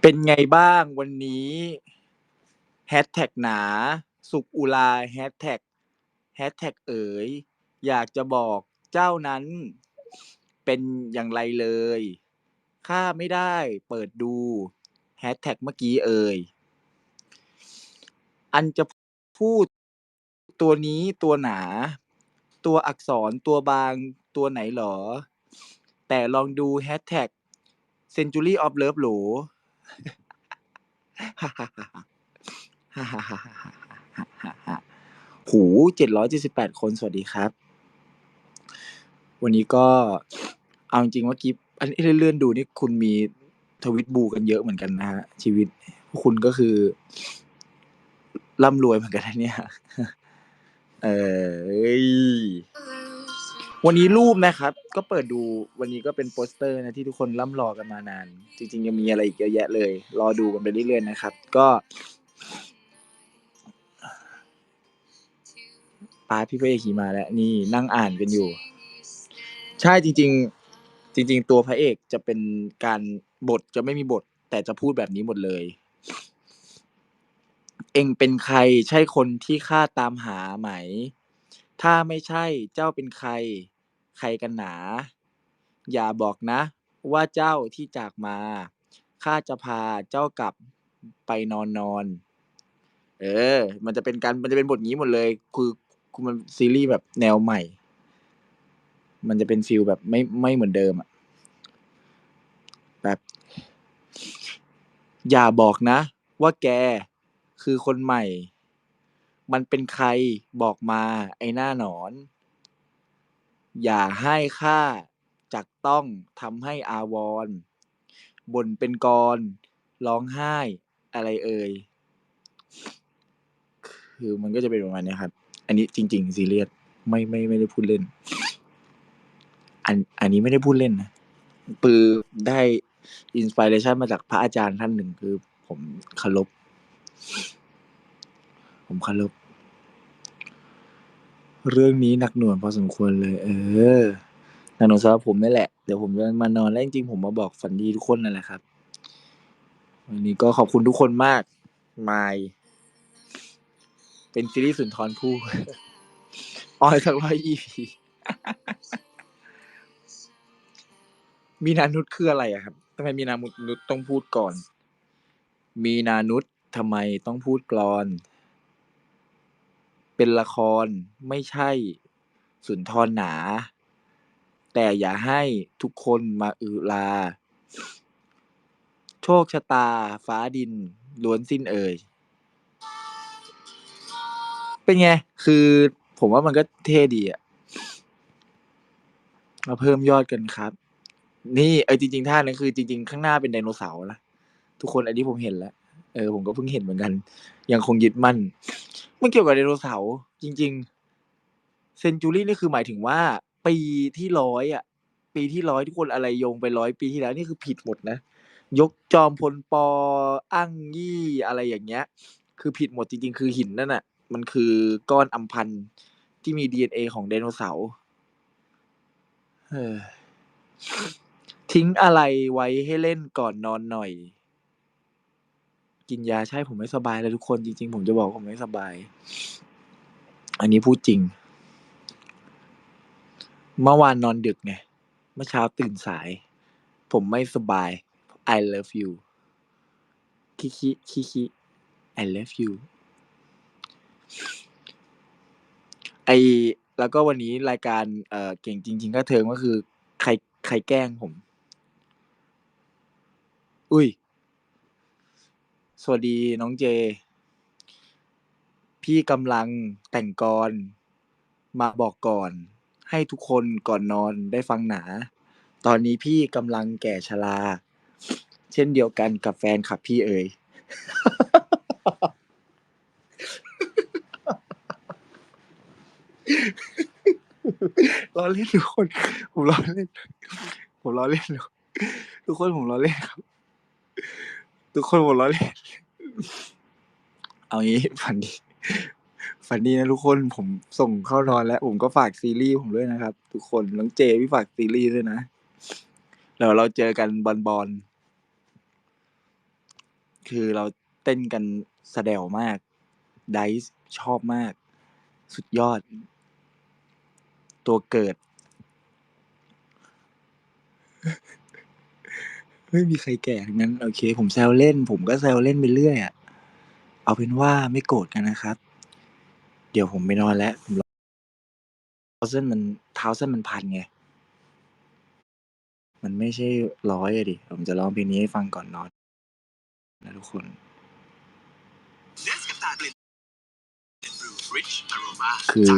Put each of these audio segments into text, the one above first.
เป็นไงบ้างวันนี้แฮชแท็กหนา สุขอุลาแฮชแท็กแฮชแท็กเอ๋ย อยากจะบอกเจ้านั้น เป็นอย่างไรเลยข้าไม่ได้เปิดดูแฮชแท็กเมื่อกี้เอ่ย อันจะพูดตัวนี้ตัวหนา ตัวอักษรตัวบางตัวไหนหรอ แต่ลองดูแฮชแท็ก Century of Love โหลหูเจ็ดร้อยเจ็ดสิบแปดคน สวัสดีครับ วันนี้ก็เอาจริงๆเมื่อกี้อันนี้เลื่อนดูนี่คุณมีทวิตบูกันเยอะเหมือนกันนะฮะ ชีวิตคุณก็คือร่ำรวยเหมือนกันนะเนี่ย เออเอ้ย วันนี้รูปนะครับ ก็เปิดดูวันนี้ก็เป็นโปสเตอร์นะที่ทุกคนร่ำรอกันมานาน จริง ๆ ยังมีอะไรอีกเยอะแยะเลย รอดูกันไปเรื่อยๆนะครับ ก็ป้าพี่พระเอกขี่มาแล้ว นี่นั่งอ่านกันอยู่ ใช่จริง ๆ จริง ๆ ตัวพระเอกจะเป็นการบทจะไม่มีบท แต่จะพูดแบบนี้หมดเลย เองเป็นใครใช่คนที่ข้าตามหาไหม ถ้าไม่ใช่เจ้าเป็นใคร ใครกันหนา อย่าบอกนะ ว่าเจ้าที่จากมา ข้าจะพาเจ้ากลับไปนอนนอน เออ มันจะเป็นการมันจะเป็นบทนี้หมดเลย คือคือมันซีรีส์แบบแนวใหม่ มันจะเป็นฟิลแบบไม่ไม่เหมือนเดิมอะแบบ อย่าบอกนะ ว่าแกคือคนใหม่ มันเป็นใครบอกมาไอ้หน้าหนอน อย่าให้ข้าจักต้องทำให้อาวรณ์บ่นเป็นกรร้องไห้ อะไรเอ่ย คือมันก็จะเป็นประมาณเนี้ยครับ อันนี้จริง ๆ ซีเรียสไม่ไม่ไม่ได้พูดเล่น อันอันนี้ไม่ได้พูดเล่นนะปือได้อินสปิเรชันมาจากพระอาจารย์ท่านหนึ่งคือ ผมเคารพผมเคารพ เรื่องนี้หนักหน่วงพอสมควรเลย เออ หนักหน่วงสำหรับผมนี่แหละ เดี๋ยวผมจะมานอนแล้วจริงๆผมมาบอกฝันดีทุกคนนั่นแหละครับ วันนี้ก็ขอบคุณทุกคนมาก มาย เป็นซีรีส์สุนทรภู่ออยสักร้อยยี่พีมีนานุษคืออะไรอะครับทำไมมีนานุษต้องพูดก่อน มีนานุษทำไมต้องพูดกลอน เป็นละครไม่ใช่สุนทรหนา แต่อย่าให้ทุกคนมาอือลา โชคชะตาฟ้าดินล้วนสิ้นเอ่ยเป็นไง คือผมว่ามันก็เท่ดีอะมาเพิ่มยอดกันครับ นี่เออจริง ๆ ท่านั้นคือจริง ๆ ข้างหน้าเป็นไดโนเสาร์นะทุกคนอันนี้ผมเห็นแล้ว เออ ผมก็เพิ่งเห็นเหมือนกัน ยังคงยึดมั่นมันเกี่ยวกับไดโนเสาร์จริง ๆ เซนจูรี่นี่คือหมายถึงว่า ปีที่ร้อยอะ ปีที่ร้อยทุกคนอะไรโยงไปร้อยปีที่แล้วนี่คือผิดหมดนะ ยกจอมพลปออั้งยี่อะไรอย่างเงี้ย คือผิดหมดจริง ๆ คือหินนั่นน่ะ มันคือก้อนอัมพันธ์ที่มี DNA ของไดโนเสาร์เออทิ้งอะไรไว้ให้เล่นก่อนนอนหน่อย กินยาใช่ผมไม่สบายเลยทุกคนจริง ๆ ผมจะบอกผมไม่สบาย อันนี้พูดจริง เมื่อวานนอนดึกไงเมื่อเช้าตื่นสาย ผมไม่สบาย I love you คิคิคิคิ I love you ไอแล้วก็วันนี้รายการเอ่อเก่งจริง ๆ ก็เทิงก็คือ ใครใครแกล้งผม อุ้ย สวัสดีน้องเจ พี่กำลังแต่งกร มาบอกก่อน ให้ทุกคนก่อนนอนได้ฟังหนา ตอนนี้พี่กำลังแก่ชรา เช่นเดียวกันกับแฟนคลับพี่เอ๋ย ล้อเล่นทุกคน ผมล้อเล่น ผมล้อเล่นทุกคนผมล้อเล่นครับ ทุกคนผมล้อเล่นเอางี้ฝันดีฝันดีนะทุกคนผมส่งเข้านอนแล้ว ผมก็ฝากซีรีส์ผมด้วยนะครับ ทุกคนน้องเจพี่ฝากซีรีส์ด้วยนะเดี๋ยวเราเจอกันบอลบอลคือเราเต้นกันสะเดวมากไดซ์ชอบมาก สุดยอด ตัวเกิด ไม่มีใครแก่ทั้งนั้นโอเค ผมแซวเล่น ผมก็แซวเล่นไปเรื่อยอะเอาเป็นว่าไม่โกรธกันนะครับ เดี๋ยวผมไปนอนแล้วผมรอเท้าเส้นมันเท้าเส้นมันพันไงมันไม่ใช่ร้อยอะดิ ผมจะร้องเพลงนี้ให้ฟังก่อนนอนนะทุกคนเนสกาแฟกลิ่นบรูฟริชอโรมาคือ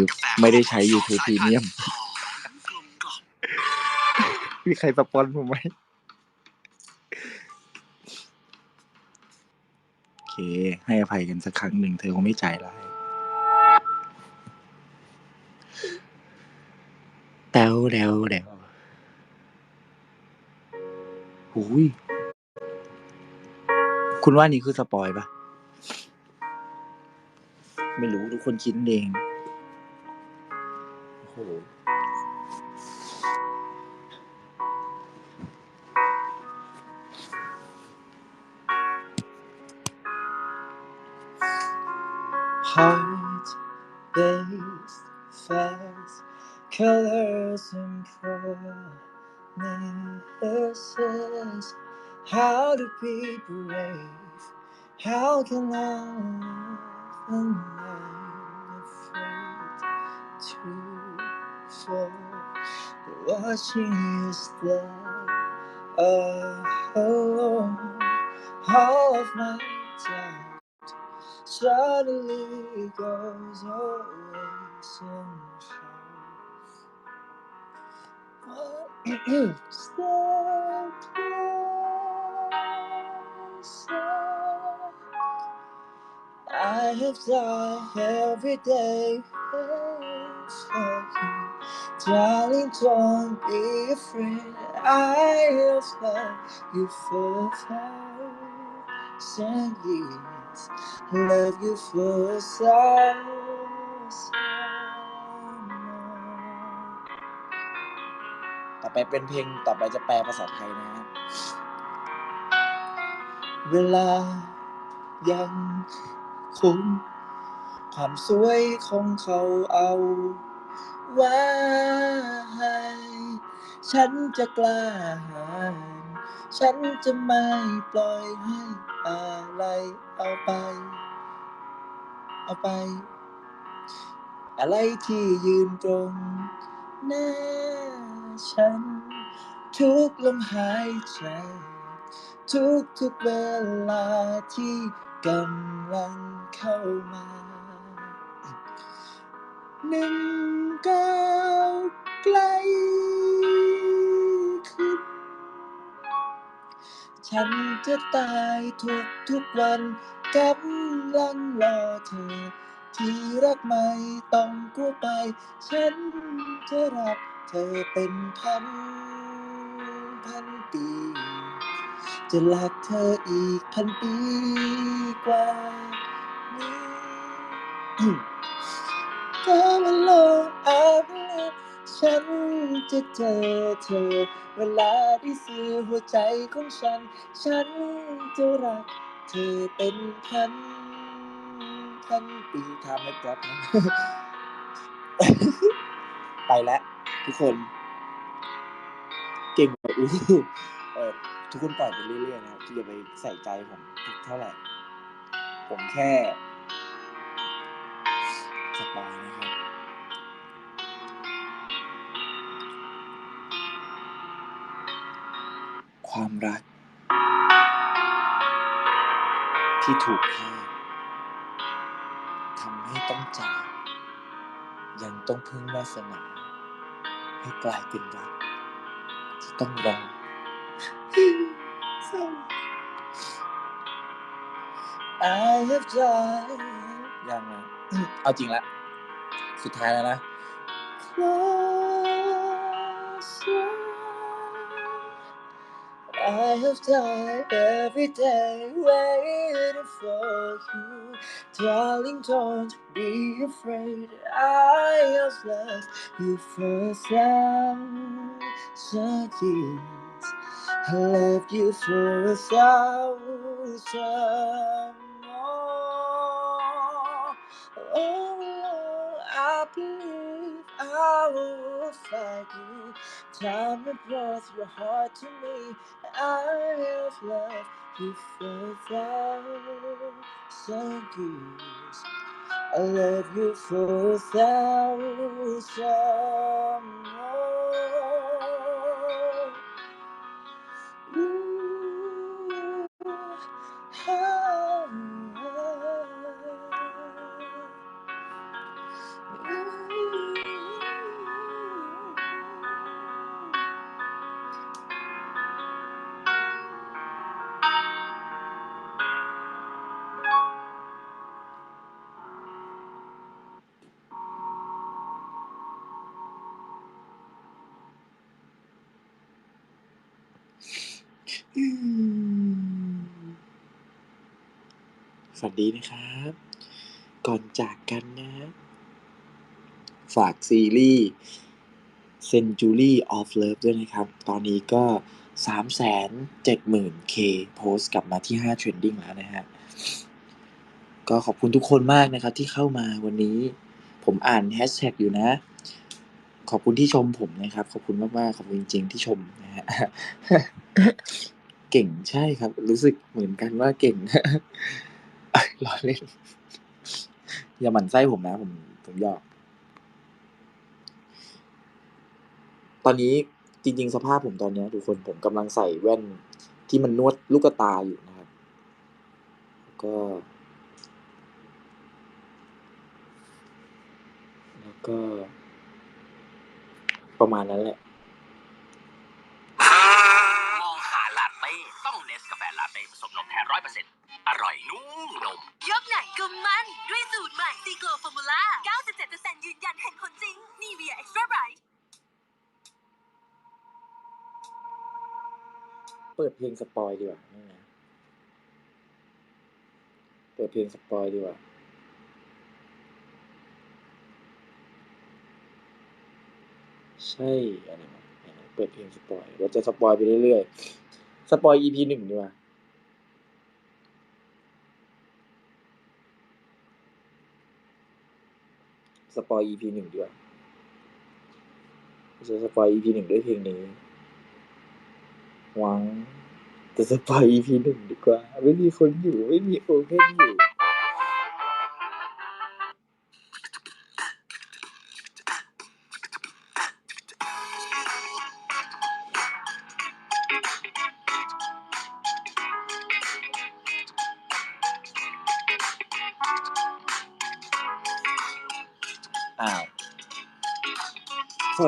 ไม่ได้ใช้ YouTube Premium หอมกลมกล่อมมีใครสปอนผมไหม เค ให้อภัยกันสักครั้งหนึ่งเธอคงไม่ใจร้ายแตวแดวแดวหูยคุณว่านี่คือสปอยปะไม่รู้ทุกคนคิดเองโอ้โห Heart days fast, colors and promises. How to be brave? How can I I'm afraid to fall? Watching you step alone, all of my suddenly goes away somehow. Step closer. I have died every day for you. Darling, don't be afraid. I have loved you for a thousand years. Love you for a summer ต่อไปเป็นเพลงต่อไปจะแปลภาษาไทยนะครับ เวลายังคงความสวยของเขาเอาไว้ ฉันจะกล้าหาญฉันจะไม่ปล่อยให้ อะไรเอาไป เอาไป อะไรที่ยืนตรงหน้าฉัน ทุกลมหายใจ ทุกทุกเวลาที่กำลังเข้ามาหนึ่งก้าวไกล ฉันจะตายทุกทุกวันกำลังรอเธอ ที่รักไม่ต้องกลัวไป ฉันจะรักเธอเป็นพันพันปี จะรักเธออีกพันปีกว่านี้เธอม ฉันจะเจอเธอ เวลาที่ซื้อหัวใจของฉัน ฉันจะรักเธอเป็นพันพันปีทำให้ป๊อปนะไปแล้วทุกคน เก่งกว่าอู้เออทุกคนปล่อยไปเรื่อยๆนะครับที่จะไปใส่ใจผมเท่าไหร่ ผมแค่สปอยนะครับ ความรัก ที่ถูกฆ่าทำให้ต้องจาก ยังต้องพึ่งวาสนาให้กลายเป็นรักที่ต้องรอเศร้า I have died ยังนะเอาจริงละ สุดท้ายแล้วนะ Closer I have died every day waiting for you. Darling, don't be afraid. I have loved you for a thousand years. I loved you for a thousand more. Oh, I believe I will find you. Time and brought your heart to me. I have loved you for a thousand years. I love you for a thousand more. ดีนะครับ ก่อนจากกันนะ ฝากซีรีส์ Century of Love ด้วยนะครับ ตอนนี้ก็ 370,000 K โพสต์กลับมาที่ 5 Trending แล้วนะฮะ ก็ขอบคุณทุกคนมากนะครับที่เข้ามาวันนี้ ผมอ่านแฮชแท็กอยู่นะ ขอบคุณที่ชมผมนะครับ ขอบคุณมาก ๆ ขอบคุณจริง ๆ ที่ชมนะฮะ เก่งใช่ครับ รู้สึกเหมือนกันว่าเก่ง ล้อเล่น อย่าหมั่นไส้ผมนะ ผมผมยอก ตอนนี้จริง ๆ สภาพผมตอนนี้ทุกคนผมกำลังใส่แว่นที่มันนวดลูกตาอยู่นะครับ ก็ แล้วก็ ประมาณนั้นแหละ มองหาลาเต้ต้องเนสกาแฟลาเต้ผสมนมแท้ร้อยเปอร์เซ็นต์ อร่อยนุ่มนม ยกไหนก็มันด้วยสูตรใหม่ซีโกลฟอร์มูล่า 97%ยืนยันเห็นผลจริงนีเวียเอ็กซ์ตร้าไบรท์เปิดเพลงสปอยดีกว่านี่นะเปิดเพลงสปอยดีกว่า ใช่อะไรวะไหนๆเปิดเพลงสปอยเราจะสปอยไปเรื่อยๆ สปอย EP หนึ่งดีกว่า สปอย EP หนึ่งดีกว่าจะสปอย EP หนึ่งด้วยเพลงนี้หวังจะสปอย EP หนึ่งดีกว่า ไม่มีคนอยู่ ไม่มีโอเพนอยู่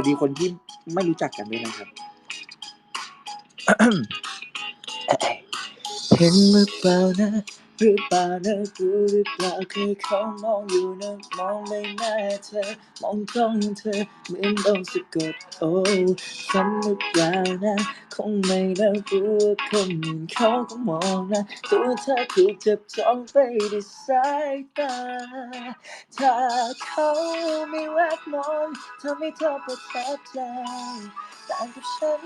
ดีคนที่ไม่รู้จักกันด้วยนะครับ เห็นหรือเปล่านะหรือเปล่านะกูหรือเปล่าเคยเขามองอยู่นะมองไม่หน้าเธอ มองจ้องเธอเหมือนโดนสะกดโอ้ฉันหรือเปล่านะ คงไม่แล้วกูว่าคนอื่นเขาก็มองนะตัวเธอถูกจับจองไปด้วยสายตา ถ้าเขาไม่แวบมองทำให้เธอประทับใจต่างกับฉัน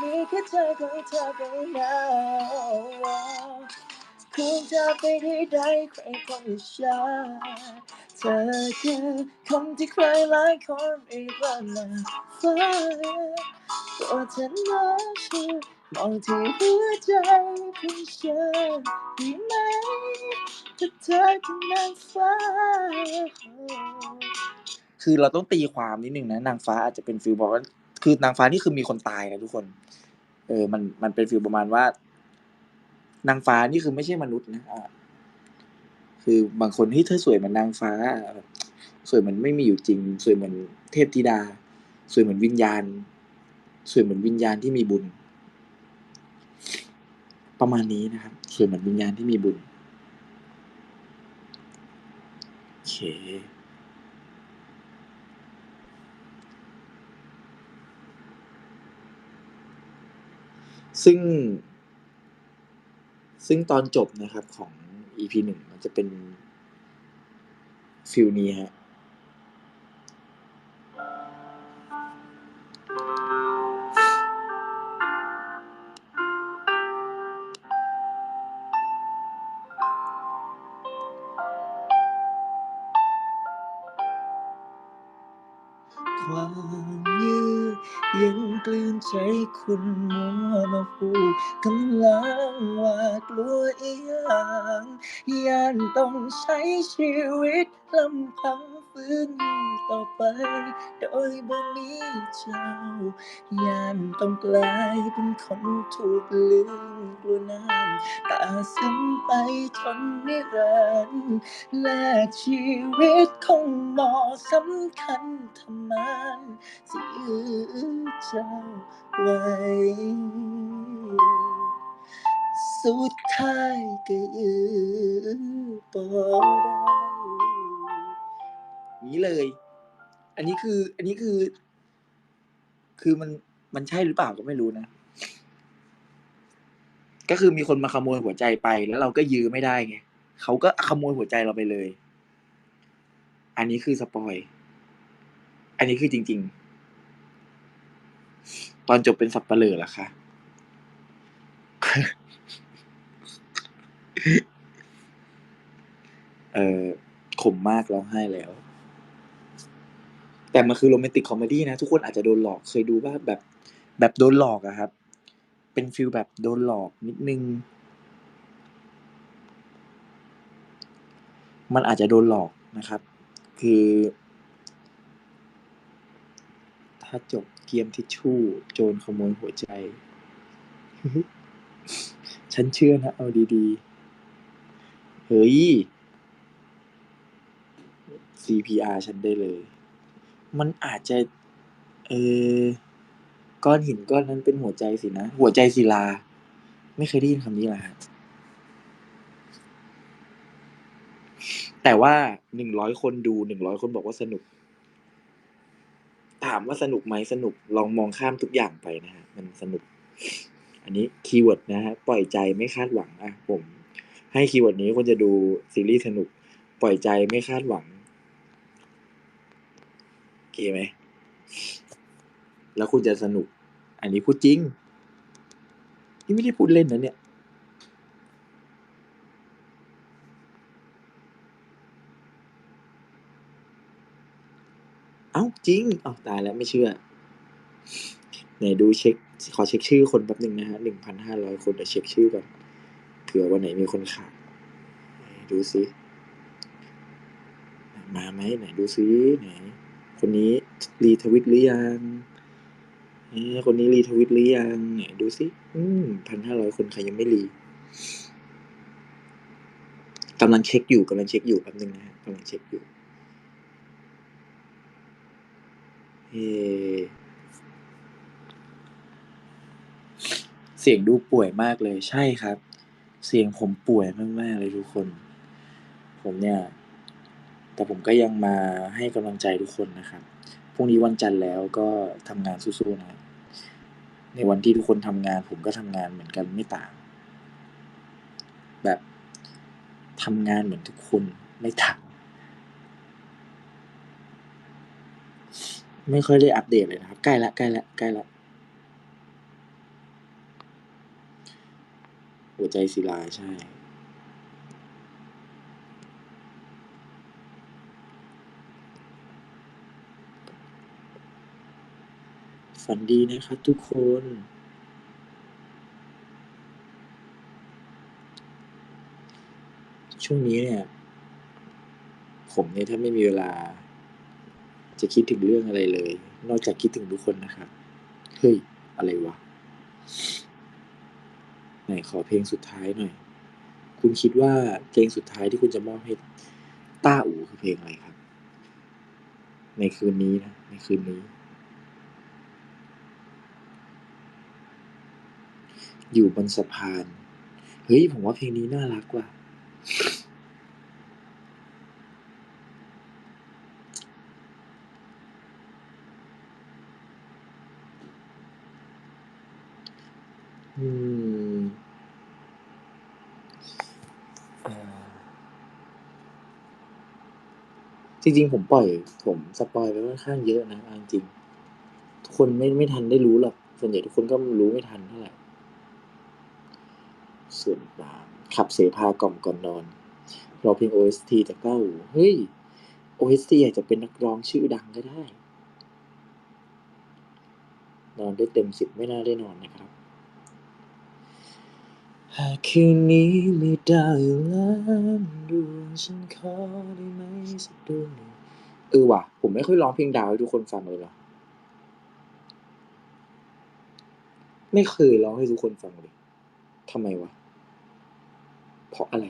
มีแค่เธอกับเธอไปแล้ว คงจะไปที่ใดใครคนอื่นฉันเธอคือคนที่ใครหลายคนเรียกว่ามาฟ้าตัวเธอน่าเชื่อมองที่หัวใจของฉันดีไหมถ้าเธอคือนางฟ้า คือเราต้องตีความนิดนึงนะนางฟ้าอาจจะเป็นฟิลบอกว่าคือนางฟ้านี่คือมีคนตายนะทุกคน เออมันมันเป็นฟิลประมาณว่า นางฟ้านี่คือไม่ใช่มนุษย์นะคือบางคนที่เธอสวยเหมือนนางฟ้า สวยเหมือนไม่มีอยู่จริง สวยเหมือนเทพธิดา สวยเหมือนวิญญาณ สวยเหมือนวิญญาณที่มีบุญ ประมาณนี้นะครับ สวยเหมือนวิญญาณที่มีบุญโอเคซึ่ง ซึ่งตอนจบนะครับของ EP หนึ่งมันจะเป็นฟิลนี้ฮะ ใจคุณมัวมาพูดกำลังว่ากลัวอีหยังย่านต้องใช้ชีวิตลำพังฝืนต่อไป โดยบ่มีเจ้าย่านต้องกลายเป็นคนถูกลืมกลัวน้ำตาซึมไปจนนิรันดร์และชีวิตคงหมอสำคัญทำไมสิเจ้า ไว้ สุดท้ายก็ยื้อได้นี้เลย อันนี้คือ อันนี้คือ คือมันมันใช่หรือเปล่าก็ไม่รู้นะ ก็คือมีคนมาขโมยหัวใจไป แล้วเราก็ยื้อไม่ได้ไงเขาก็ขโมยหัวใจเราไปเลย อันนี้คือสปอย อันนี้คือจริง ๆ ตอนจบเป็นสับเปลือเหรอคะ เออขมมากร้องไห้แล้ว แต่มันคือโรแมนติกคอมเมดี้นะ ทุกคนอาจจะโดนหลอกเคยดูว่าแบบ แบบโดนหลอกอะครับ เป็นฟิลแบบโดนหลอกนิดนึง มันอาจจะโดนหลอกนะครับ คือ ถ้าจบ เกียมทิชชู่ โจรขโมยหัวใจ ฉันเชื่อนะ เอาดีๆ เฮ้ย CPR ฉันได้เลย มันอาจจะ เออ ก้อนหินก้อนนั้นเป็นหัวใจสินะ หัวใจศิลา ไม่เคยได้ยินคำนี้ลยครับแต่ว่าหนึ่งร้อยคนดูหนึ่งร้อยคนบอกว่าสนุก ถามว่าสนุกไหมสนุกลองมองข้ามทุกอย่างไปนะฮะมันสนุก อันนี้คีย์เวิร์ดนะฮะปล่อยใจไม่คาดหวังอะผม ให้คีย์เวิร์ดนี้คนจะดูซีรีส์สนุก ปล่อยใจไม่คาดหวังโอเคไหมแล้วคุณจะสนุก อันนี้พูดจริงนี่ไม่ได้พูดเล่นนะเนี่ย เอ้าจริงเอ้าตายแล้วไม่เชื่อไหนดูเช็ค ขอเช็คชื่อคนแป๊บหนึ่งนะฮะหนึ่งพันห้าร้อยคนเดี๋ยวเช็คชื่อก่อนเผื่อวันไหนมีคนขาดดูซิมาไหมไหนดูซิไหน คนนี้รีทวิตหรือยังคนนี้รีทวิตหรือยังไหนดูซิอืมพันห้าร้อยคนใครยังไม่รีกำลังเช็คอยู่กำลังเช็คอยู่แป๊บหนึงนะฮะกำลังเช็คอยู่ เสียงดูป่วยมากเลย ใช่ครับ เสียงผมป่วยมาก ๆ เลยทุกคน ผมเนี่ย แต่ผมก็ยังมาให้กำลังใจทุกคนนะครับ พรุ่งนี้วันจันทร์แล้วก็ทำงานสู้ๆนะครับ ในวันที่ทุกคนทำงาน ผมก็ทำงานเหมือนกันไม่ต่าง แบบทำงานเหมือนทุกคนไม่ต่าง ไม่ค่อยได้อัปเดตเลยนะครับ ใกล้ละใกล้ละใกล้ละหัวใจศิลาใช่ ฝันดีนะครับทุกคนช่วงนี้เนี่ย ผมเนี่ยถ้าไม่มีเวลา จะคิดถึงเรื่องอะไรเลย นอกจากคิดถึงทุกคนนะครับ เฮ้ย อะไรวะ ไหนขอเพลงสุดท้ายหน่อย คุณคิดว่าเพลงสุดท้ายที่คุณจะมอบให้ต้าอูคือเพลงอะไรครับ ในคืนนี้นะ ในคืนนี้ อยู่บนสะพาน เฮ้ย ผมว่าเพลงนี้น่ารักว่ะ จริงๆ ผมปล่อย ผมสปอยไปค่อนข้างเยอะนะเอาจริงทุกคนไม่ไม่ทันได้รู้หรอกส่วนใหญ่ทุกคนก็รู้ไม่ทันเท่าไหร่ส่วนปามขับเสภากล่อมก่อนนอนรอเพลง OST จากเต้าเฮ้ย OST อาจจะเป็นนักร้องชื่อดังก็ได้ นอนได้เต็มสิบไม่น่าได้นอนนะครับ หากคืนนี้มีดาวอยู่ล้านดวงฉันขอได้ไหมสักดวงหนึ่งเออว่ะ ผมไม่ค่อยร้องเพลงดาวให้ทุกคนฟังเลยเหรอไม่เคยร้องให้ทุกคนฟังเลยทำไมวะ เพราะอะไร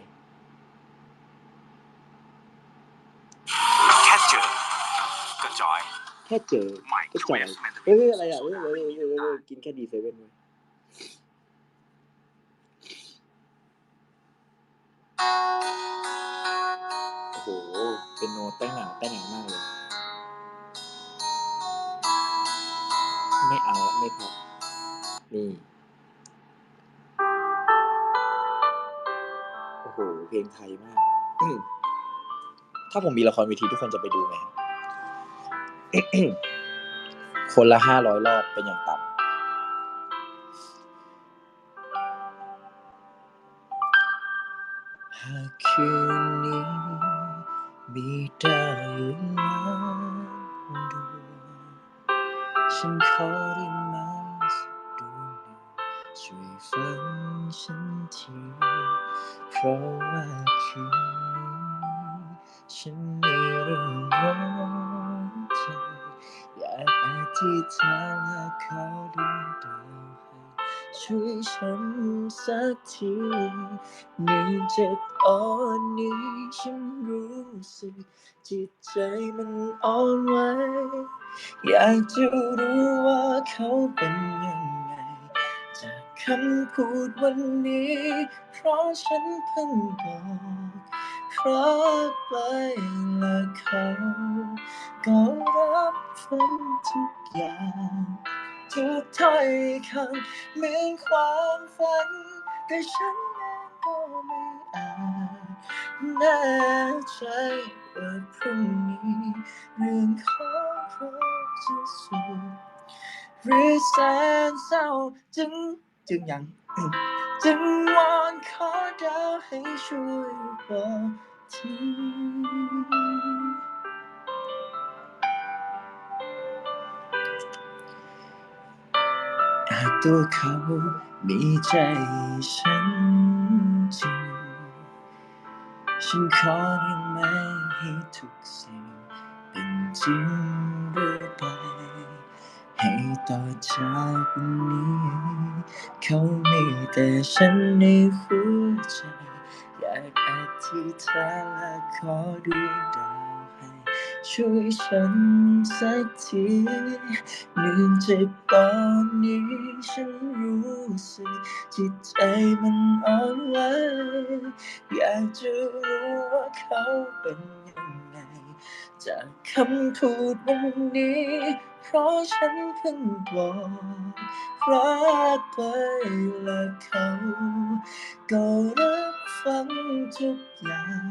แค่เจอก็จอย แค่เจอใหม่ก็จอย Twist Mental เฮ้ยเฮ้ยอะไรอะเฮ้ยเฮ้ยเฮ้ยเฮ้ยเฮ้ยกินแค่ดีเซเว่นเว้ย โอ้โห เป็นโนเต้นหนาวเต้หนาวมากเลย ไม่เอาละไม่พอนี่ โอ้โห เพลงไทยมาก ถ้าผมมีละครเวทีทุกคนจะไปดูไหมครับคนละห้าร้อยรอบเป็นอย่างต่ำ คืนนี้มีดาวอยู่ล้านดวงฉันขอได้ไหมสักดวงหนึ่งช่วยฟังฉันทีเพราะว่าคืนนี้ฉันมีเรื่องร้อนใจอยากอธิษฐานและขอดวงดาวให้ ช่วยฉันสักทีเนื่องจากตอนนี้ฉันรู้สึก จิตใจมันอ่อนไหวอยากจะรู้ว่าเขาเป็นยังไง จากคำพูดวันนี้ เพราะฉันเพิ่งบอกรักไปและเขาก็รับฟังทุกอย่าง ทุกถ้อยคำเหมือนความฝัน แต่ฉันเองก็ไม่อาจแน่ใจว่าพรุ่งนี้เรื่องของเราจะสุขหรือแสนเศร้าจึงจึงยังจึงวอนขอดาวให้ช่วยบอกทีากตัวเขามีใจฉันจริง ฉันขอได้ไหมให้ทุกสิ่งเป็นจริงเรื่อยไป ให้ต่อจากวันนี้ เขามีแต่ฉันในหัวใจ อยากอธิษฐานและขอดวงดาว ช่วยฉันสักทีเนื่องจากตอนนี้ฉันรู้สึกจิตใจมันอ่อนไหวอยากจะรู้ว่าเขาเป็น จากคำพูดวันนี้ เพราะฉันเพิ่งบอกรักไปและเขา ก็รับฟังทุกอย่าง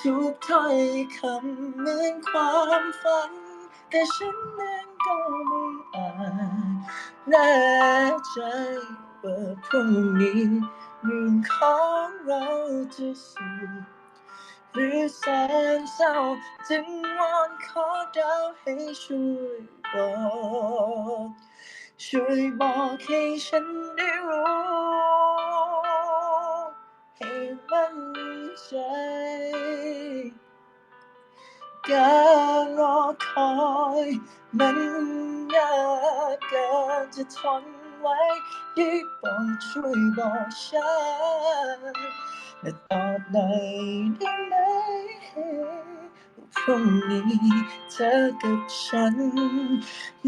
ทุกถ้อยคำเหมือนความฝัน แต่ฉันเองก็ไม่อาจแน่ใจว่าพรุ่งนี้เรื่องของเราจะสุข หรือแสนเศร้าจึงวอนขอดาวให้ช่วยบอก ช่วยบอกให้ฉันได้รู้ให้มั่นใจการรอคอยมันยากเกินจะทน ไว้ได้โปรดช่วยบอกฉันและตอบหน่อยได้ไหมพรุ่งนี้เธอกับฉัน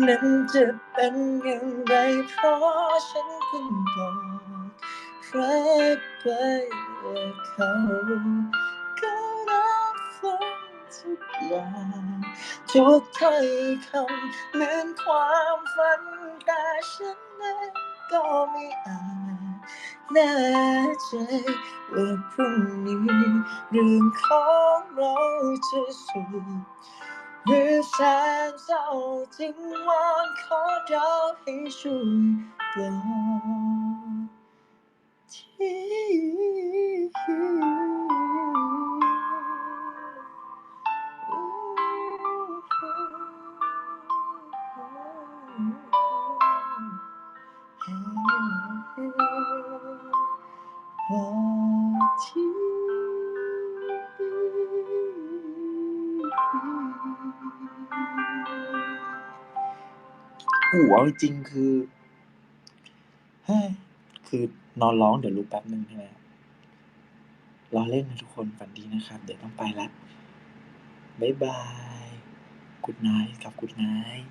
นั้นจะเป็นอย่างไรเพราะฉันเพิ่งบอกรักไปว่าเขาก็รับฟังทุกอย่างทุกถ้อยคำเหมือนความฝัน แต่ฉันเองก็ไม่อาจแน่ใจว่าพรุ่งนี้เรื่องของเราจะสุดหรือแสนเศร้าจึงวอนขอดาวให้ช่วยปลอบ เอาจริงคือเฮ้คือนอนร้องเดี๋ยวลุกแป๊บนึงใช่ไหมรอเล่นนะทุกคนฝันดีนะครับ เดี๋ยวต้องไปละบ๊ายบาย กุดไนท์กับกุดไนท์